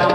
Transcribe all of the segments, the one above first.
Para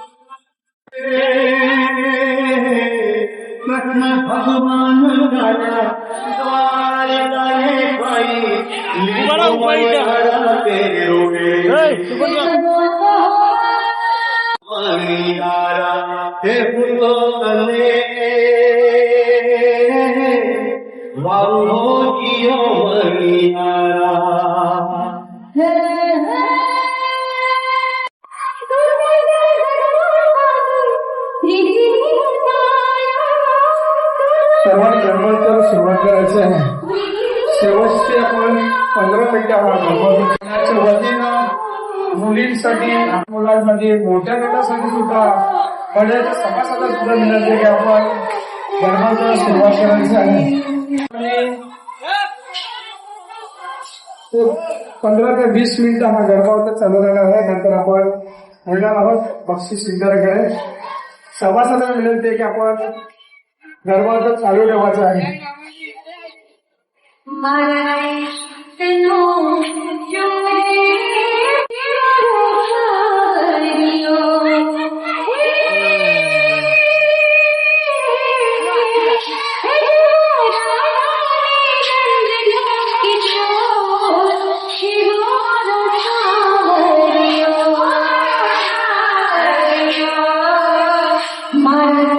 ભગવાન ગાના દ્વારે તારે ભાઈ લીલો મયરા मुलींसाठी मुलांसाठी मोठ्या गटासाठी सुद्धा पडद्याच्या सभासदा सुद्धा मिळाले की आपण गणपतीला सुरुवात करायची आहे पंधरा ते वीस मिनिटं हा गरबा चालू राहणार आहे. नंतर आपण बोलणार आहोत बक्षीस वितराकडे सभासदांना विनंती आहे की आपण गरबा चालू ठेवायचा आहे.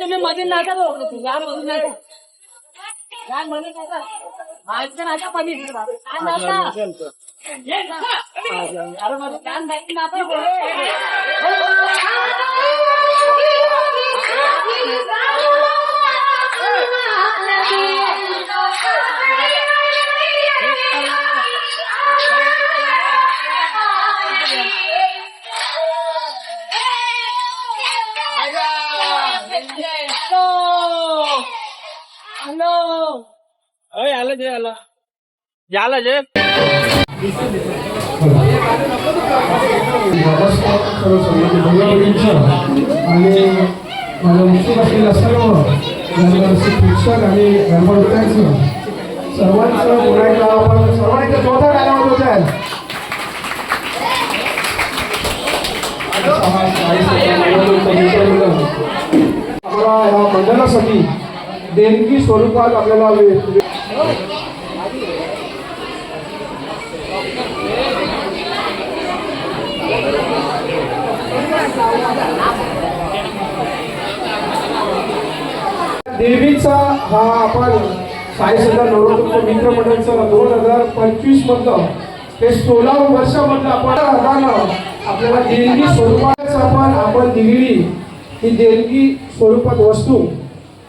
तुम्ही मध्ये नाका मध्ये हॅलो अय आलं जे आलं. झालं जे नमस्कार शिक्षक आणि सर्वांचं आपण सर्वांच्या होत आहे आम्हाला या मंडळासाठी देणगी स्वरूपात आपल्याला देवीचा हा आपण साईसदा नवरात्र मित्रमंडळचं दोन हजार पंचवीस मधलं ते सोळा वर्षामधलं आपण हजारनं आपल्याला देणगी स्वरूपात आपण आपण दिलेली ही देणगी स्वरूपात वस्तू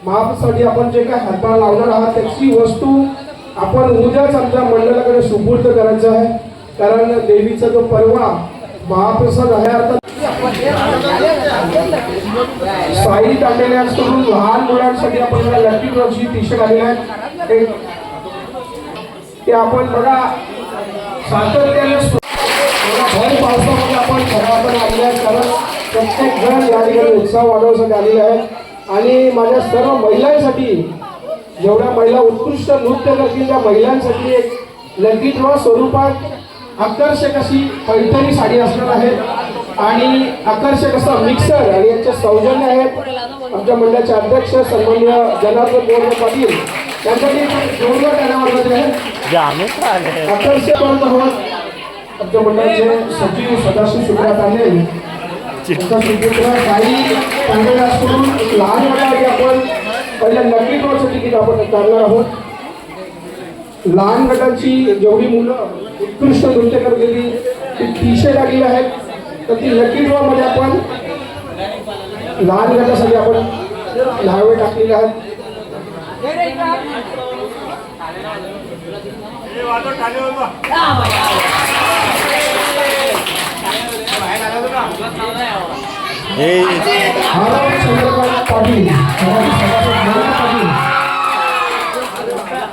महापसाठी आपण जे काय हातभार लावणार आहात त्याची वस्तू आपण उद्याच आमच्या मंडळाकडे सुपूर्द करायचं आहे. कारण देवीचा जो परवा महाप्रसाद आहे अर्थात साई असतो लहान मुलांसाठी आपण लकी ड्रॉची टी शर्ट आलेले आहेत ते- आपण बघा सातत्याने भर पावसामध्ये आपण घराकडे आलेले आहेत कारण प्रत्येक जण या ठिकाणी उत्साह वाढवण्यासाठी आलेला आहे आणि माझ्या सर्व महिलांसाठी जेवढ्या महिला उत्कृष्ट नृत्य करतील त्या महिलांसाठी एक ड्रॉ स्वरूपात आकर्षक अशी पैठणी साडी असणार आहे. आणि आकर्षक असा मिक्सर आणि याचे सौजन्य आहेत. आमच्या मंडळाचे अध्यक्ष सन्मान्य जनार्दन बोर्ड पाटील जोरदार वाजवत आहे आले. आकर्षक आमच्या मंडळाचे सचिव सदाशिव शुक्रा तांडे लहान मुलासाठी आपण. पहिल्या लकी ड्रॉचं तिकीट आपण काढणार आहोत. लहान गटाची जेवढी मुलं उत्कृष्ट नृत्य करलेली ती टीशे लागली आहेत. तर ती लकी ड्रॉ मध्ये आपण लहान गटासाठी आपण नावे टाकलेली आहेत भारत चंद्रकांत पाटील समाज सभासद नाना पाटील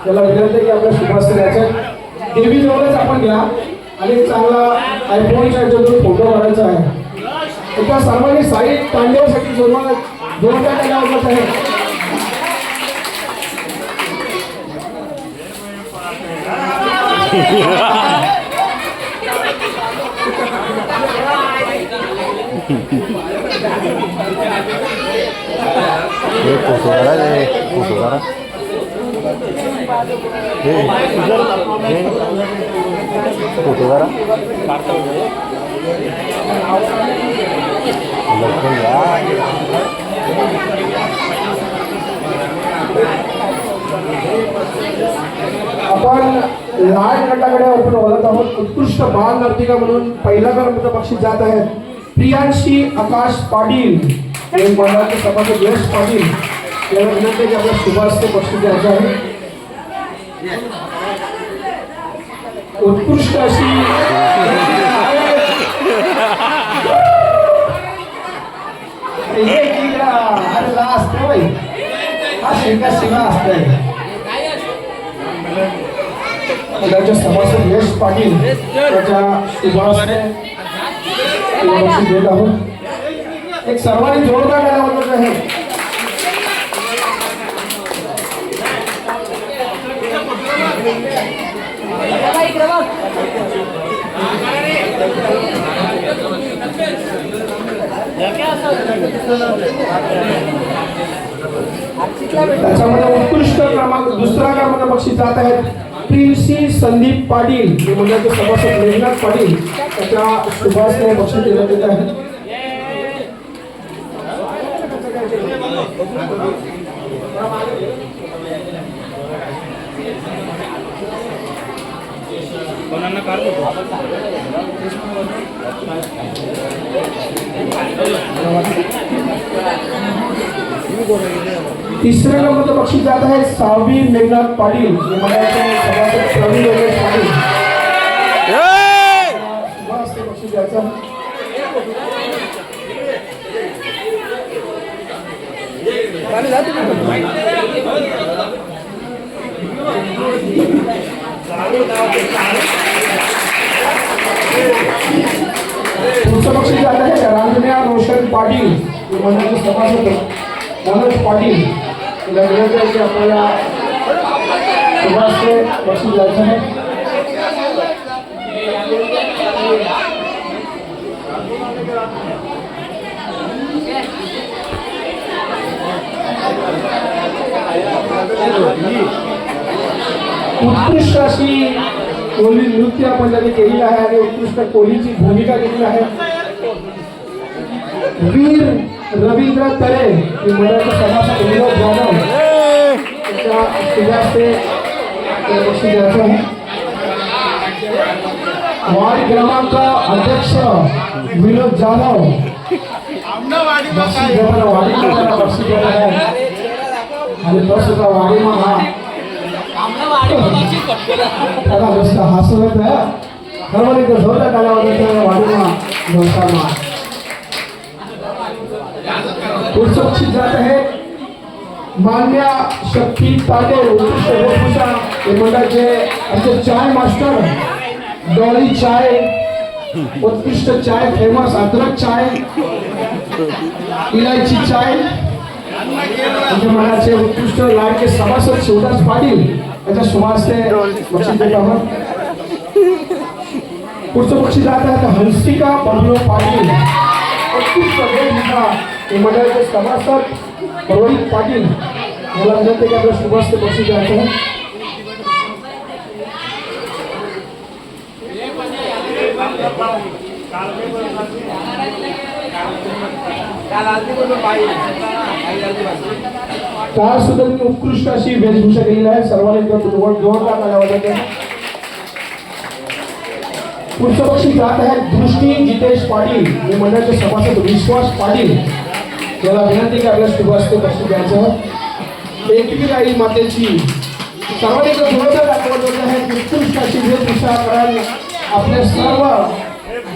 त्याला विनंती आहे की आपल्या शुभास्त्र याच्या देवी जवळच आपण घ्या आणि चांगला आयफोनच्या याच्यातून फोटो काढायचा आहे. तर त्या सर्वांनी साईड तांडवसाठी जोरदार जोरदार त्याला आवडत आहे. हे फोटो काढा रे फोटो काढा हे हे फोटो काढा लवकर या आपण लाल गटाकडे आपण वळत आहोत. उत्कृष्ट बाल नर्तिका म्हणून पहिला क्रमांक पक्षी जात आहेत. प्रियांशी आकाश पाटील हे मंडळाचे सभासद यश पाटील यांना विनंती की आपल्या सुभाष ते बक्षीस द्यायचं आहे. उत्कृष्ट अशी अरे अरे ला असते बाई. हा शिंगा शिंगा असतंय. त्याच्या सभासद यश पाटील त्याच्या सुभाष बक्षीस देत आहोत एक सर्वांनी जोरदार गाणं वाजवत आहे. त्याच्यामध्ये उत्कृष्ट क्रमांक दुसरा क्रमांक बक्षीस जात आहेत. प्रिन्सी संदीप पाटील हे मंडळाचे सभासद मेघनाथ पाटील त्याच्या शुभासने बक्षीस देण्यात येत आहे तिसऱ्या क्रमांकाचं बक्षीस जात आहे सावबी मेघनाथ पाटील हे पुढचं बक्षीस जात आहे रांजण्या रोशन पाटील सभासद. मनोज पाटील तिला आपल्याला सुभाषचे बक्षीस द्यायचं आहे. उत्कृष्ट अशी कोहली नृत्य आपण त्यांनी केलेलं आहे आणि उत्कृष्ट कोहलीची भूमिका केली आहे. वीर रवींद्र तरे हे विनोद जाधव. वार्ड क्रमांक अध्यक्ष विनोद जाधव. आहे. आणि तो सुद्धा वाडीमा हा त्याला नुसतं हसवत येत खरं म्हणजे एकदा जोरदार कालावधी वाडीमा जोरदार पुढचं जात आहे. मान्य शक्ती ताटे उत्कृष्ट वेशभूषा हे मंडळाचे आमचे चाय मास्टर डॉली चाय उत्कृष्ट चाय फेमस अद्रक चाय इलायची चाय आमच्या मनाचे उत्कृष्ट लाडके सभासद शिवदास पाटील याच्या सुमारसे बक्षीस देत आहोत. पुढचं बक्षीस जात आहे हंसिका बनलो पाटील. उत्कृष्ट वेशभूषा हे मंडळाचे सभासद रोहित पाटील मला विनंती की आपल्या मी उत्कृष्ट अशी वेशभूषा केलेली आहे सर्वांनी जोरदार पुढचं बक्षीस जात जितेश पाटील मी मंडळाचे सभासद विश्वास पाटील याला विनंती करायला सुरुवात शुभास्ते द्यायचं एकवी आई मातेची सर्वांनी एकदा जोरदार आहे उत्कृष्ट अशी वेशभूषा कारण आपले सर्व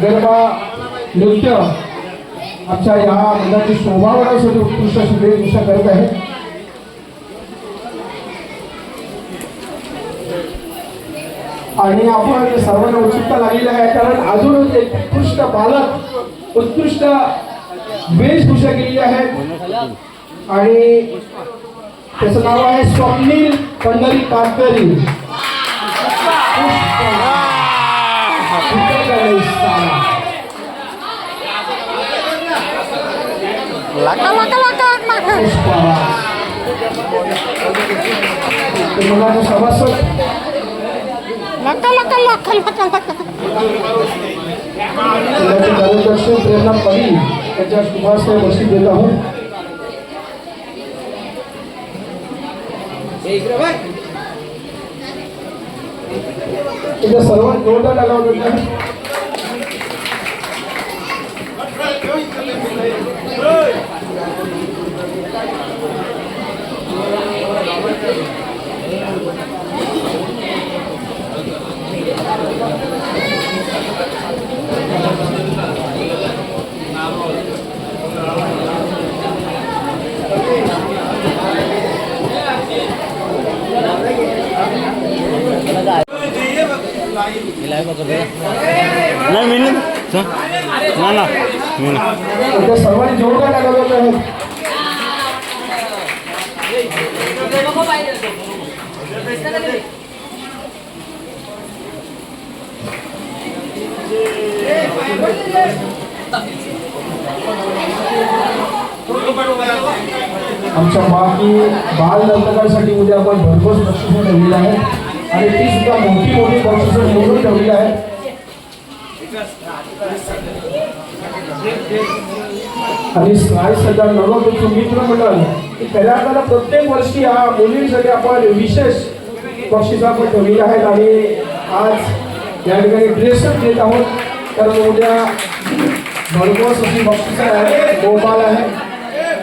गरबा नृत्य आमच्या या मंडळाची शोभा वाढवण्यासाठी उत्कृष्ट अशी वेशभूषा करत आहे. आणि आपण सर्वांना उत्सुकता लागलेली आहे कारण अजून एक उत्कृष्ट बालक उत्कृष्ट वेशभूषा केलेली आहे आणि त्याचं नाव आहे स्वप्नील पंढरी कातकरी सभासद जिल्ह्याचे कार्याध्यक्ष प्रेरणा परी यांच्या शुभाशय बक्षीस देत आहोत इथे सर्वात जोरदार आला होता नाही मी नाही च- ना ना। मी नाही इथे सर्वांनी जोरदार आला होता नको पाहिजे आमच्या बाकी बाल नर्तकांसाठी उद्या आपण भरघोस बक्षिसं ठेवलेली आहे आणि ती सुद्धा मोठी मोठी बक्षिसं निवडून ठेवलेली आहे आणि साई सरदार नवोदय मित्र मंडळ की प्रत्येक वर्षी या मुलींसाठी आपण विशेष बक्षिसं आपण ठेवलेली आहेत आणि आज या ठिकाणी ड्रेसच देत आहोत तर उद्या भरघोस अशी बक्षिसं आहे मोबाईल आहे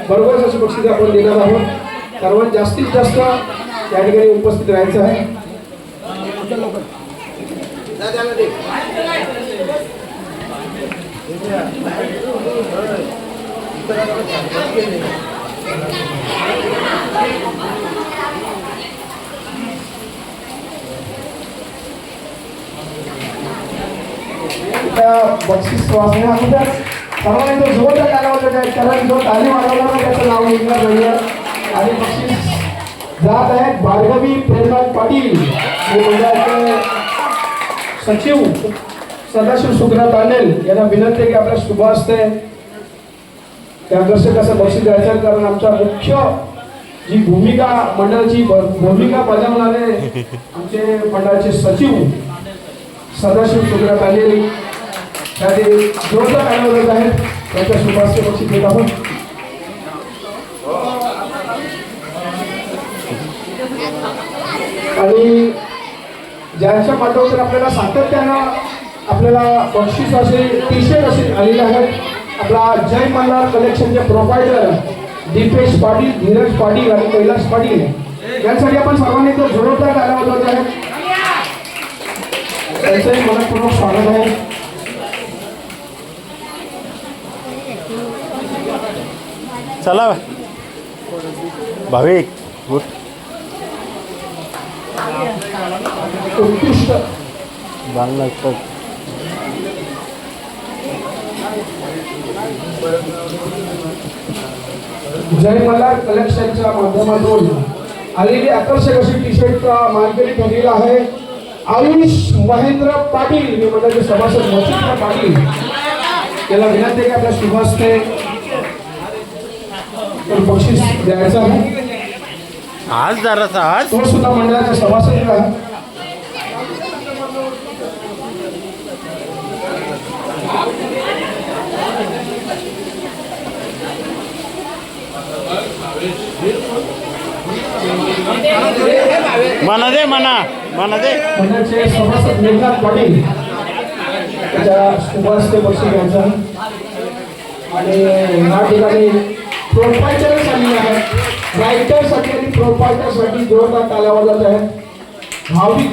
बरोबर अशी बक्षीस आपण देणार आहोत सर्वात जास्तीत जास्त या ठिकाणी उपस्थित राहायचं आहे त्या बक्षीस वाचण्या अगोदर सर्वांनी तो जोरदार टाळा वाजवत आहे कारण जो ताली वाजवला ना त्याचं नाव निघणार आणि बक्षीस जात आहेत भार्गवी प्रेमनाथ पाटील. हे मंडळाचे सचिव सदाशिव सुखनाथ आनेल यांना विनंती आहे की आपल्या शुभ असते त्या कसं बक्षीस द्यायचं कारण आमच्या मुख्य जी भूमिका मंडळाची भूमिका बजावणारे आमचे मंडळाचे सचिव सदाशिव सुग्रा तांडेल त्याचे जोरदार आहेत. त्यांच्या शुभास्ते बक्षीस देत आहोत. आणि ज्यांच्या माध्यमातून आपल्याला सातत्यानं आपल्याला बक्षीस असेल टी शर्ट असेल आलेले आहेत. आपला जय मल्हार कलेक्शनचे प्रोव्हायडर दीपेश पाटील धीरज पाटील आणि कैलास पाटील. यांसाठी आपण सर्वांनी तो जोरदार कालावधी आहे त्यांचंही मनपूर्वक स्वागत आहे. चला. भाविक गुड उत्कृष्ट. बाल लागतात जय मल्हार कलेक्शनच्या माध्यमातून आलेली आकर्षक अशी टी शर्ट मार्केट ठरलेलं आहे. आयुष महेंद्र पाटील मी मंडळाचे सभासद मच्छिंद्र पाटील. त्याला विनंती आहे की आपल्या शुभ हस्ते तर बक्षीस द्यायचं आहे. आज जरासा आज. तो सुद्धा मंडळाचा सभासद मना दे मना. मना दे. मंडळाचे सभासद मेघनाथ पाटील त्याच्या शुभास्ते बक्षीस घ्यायचं आणि या ठिकाणी प्रोपायटर्स आलेले आहेत. रायटरसाठी आणि प्रोपायटरसाठी जोरदार ताल्या वाजत आहे भाविक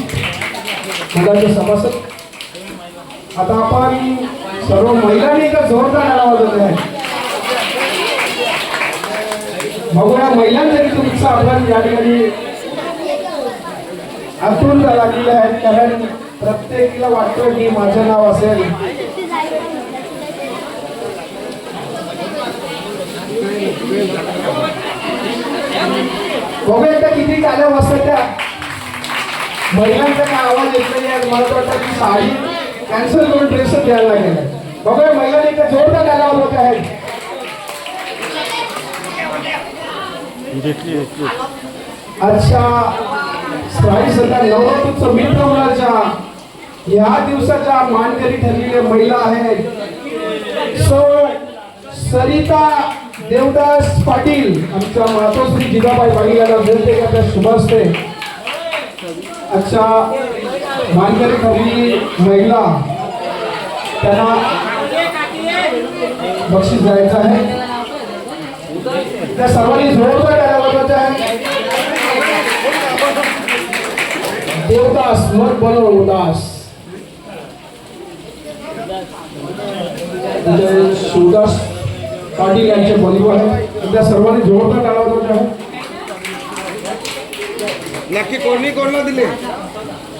मंडळाचे सभासद. आता आपण सर्व महिलांनी एका जोरदार ताल्या वाजत आहे बघूया महिलांसाठी तुमचा आपण या ठिकाणी आतून लागलेले आहेत कारण प्रत्येकीला वाटतं की माझं नाव असेल. बघूया एकदा किती काल्या वाजतात त्या. महिलांचा काय आवाज येत नाही आहे मला वाटतं की साडी कॅन्सल करून ड्रेसच द्यायला लागेल. बघूया महिलांनी एकदा जोरदार टाळ्या वाजवत आहेत. घेतली घेतली अच्छा स्थायी सध्या नवरात्रोत्सव मित्र मुलाच्या या दिवसाच्या मानकरी ठरलेल्या महिला आहेत. सो सरिता देवदास पाटील आमच्या मातोश्री जिजाबाई पाटील यांना विनंती आहे की आपल्या शुभास्ते? अच्छा मानकरी ठरलेली महिला त्यांना बक्षीस द्यायचं आहे. त्या सर्वांनी जोरदार टाळ्या वाजवायच्या आहे देवदास मत बनो उदास. शिवदास पाटील यांचे बंधू आहेत. त्या सर्वांनी जोरदार टाळा वाजवायच्या आहे नक्की कोणी कोणाला दिले?